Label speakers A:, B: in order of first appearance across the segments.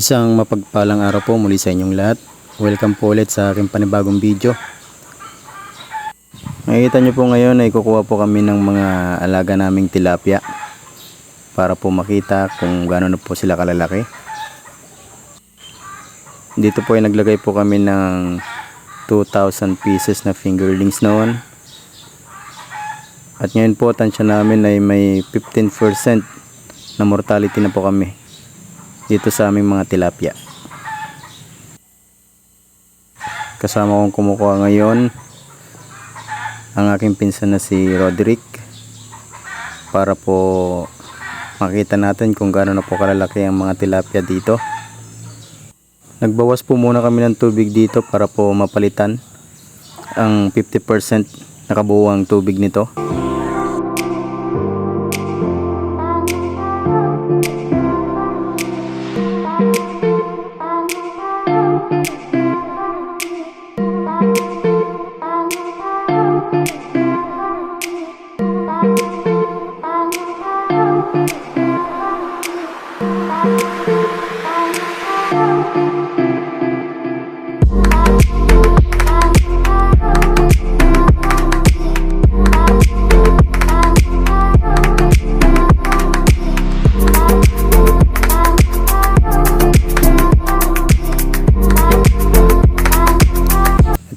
A: Isang mapagpalang araw po muli sa inyong lahat. Welcome po ulit sa aking panibagong video. Nakikita nyo po ngayon ay kukuha po kami ng mga alaga naming tilapia para po makita kung gaano na po sila kalalaki. Dito po ay naglagay po kami ng 2,000 pieces na fingerlings noon. At ngayon po tansya namin ay may 15% na mortality na po kami dito sa aming mga tilapia. Kasama kong kumukuha ngayon ang aking pinsan na si Roderick para po makita natin kung gaano na po kalalaki ang mga tilapia dito. Nagbawas po muna kami ng tubig dito para po mapalitan ang 50% na kabuuang tubig nito.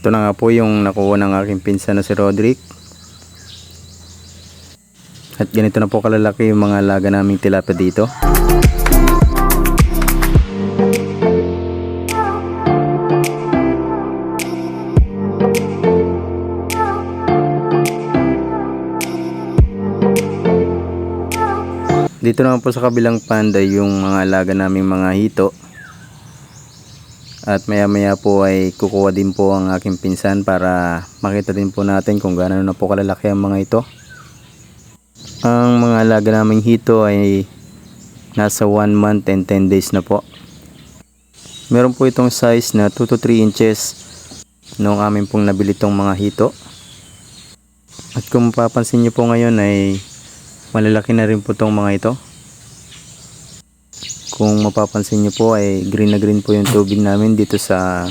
A: Ito na nga po yung nakuha ng aking pinsan na si Roderick. At ganito na po kalalaki yung mga alaga naming tilapia dito. Dito naman po sa kabilang panda yung mga alaga naming mga hito. At maya maya po ay kukuha din po ang aking pinsan para makita din po natin kung gaano na po kalalaki ang mga ito. Ang mga alaga naming hito ay nasa 1 month and 10 days na po. Meron po itong size na 2 to 3 inches nung amin pong nabili itong mga hito. At kung mapapansin nyo po ngayon ay malalaki na rin po itong mga ito. Kung mapapansin nyo po ay green na green po yung tubig namin dito sa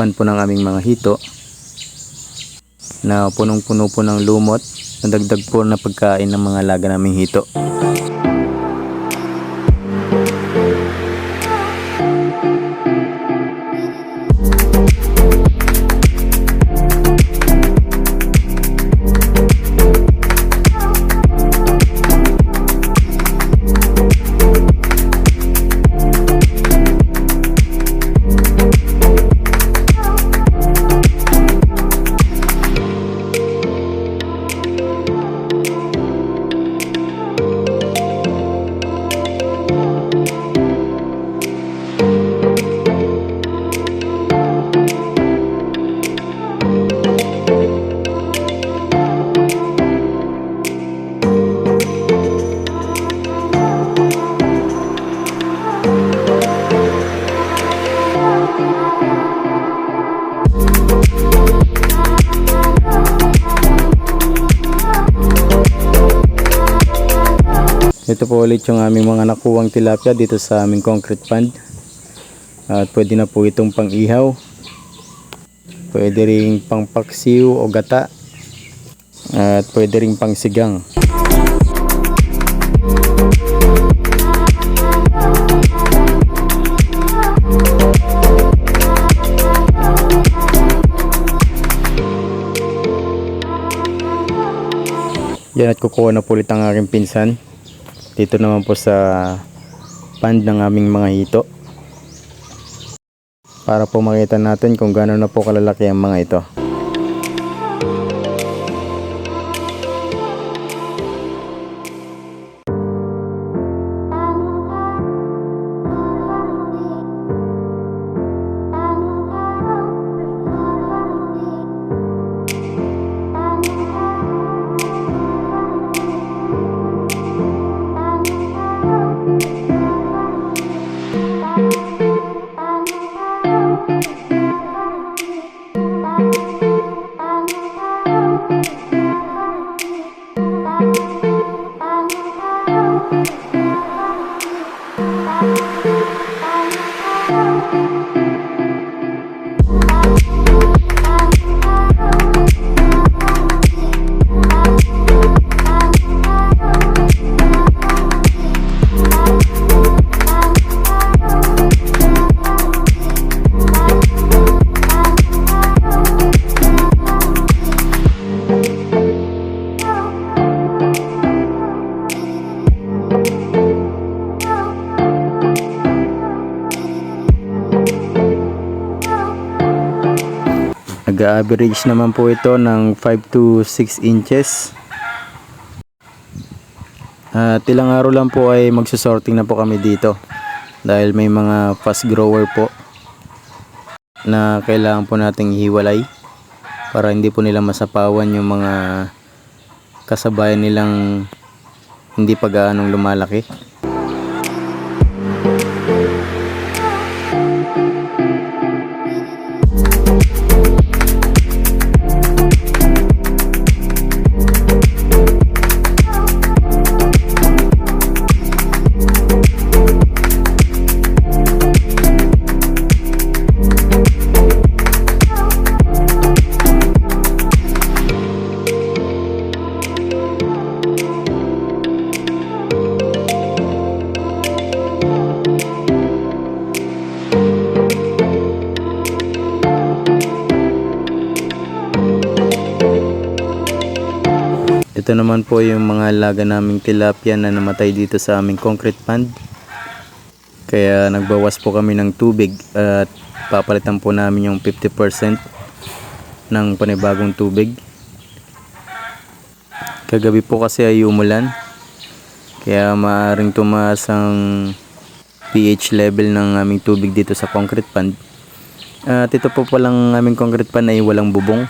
A: pan po ng aming mga hito na punong puno po ng lumot na dagdag po na pagkain ng mga laga naming hito. Ito po ulit yung aming mga nakuwang tilapia dito sa aming concrete pond. At pwede na po itong pang ihaw. Pwede ring pang paksiw o gata. At pwede ring pang sigang. Yan at kukuha na po ulit ang aking pinsan. Dito naman po sa pond ng aming mga hito. Para po makita natin kung gaano na po kalalaki ang mga ito. Thank you. Nag-average naman po ito ng 5 to 6 inches. At ilang araw lang po ay magsusorting na po kami dito. Dahil may mga fast grower po na kailangan po nating hiwalay para hindi po nila masapawan yung mga kasabayan nilang hindi pa gaanong lumalaki. Ito naman po yung mga alaga naming tilapia na namatay dito sa aming concrete pond. Kaya nagbawas po kami ng tubig at papalitan po namin yung 50% ng panibagong tubig. Kagabi po kasi ay umulan. Kaya maaaring tumaas ang pH level ng aming tubig dito sa concrete pond. At ito po palang aming concrete pond ay walang bubong.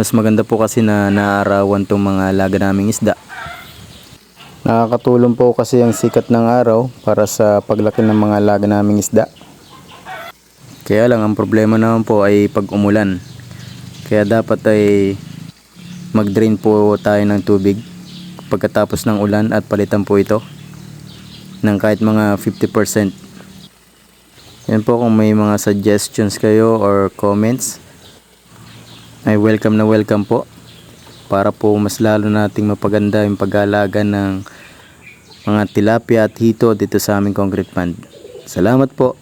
A: Mas maganda po kasi na naarawan tong mga alaga naming isda. Nakakatulong po kasi ang sikat ng araw para sa paglaki ng mga alaga naming isda. Kaya lang ang problema naman po ay pag umulan. Kaya dapat ay mag-drain po tayo ng tubig pagkatapos ng ulan at palitan po ito ng kahit mga 50%. Yan po kung may mga suggestions kayo or comments ay welcome na welcome po para po mas lalo nating mapaganda yung pag-aalaga ng mga tilapia at hito dito sa aming concrete pond. Salamat po.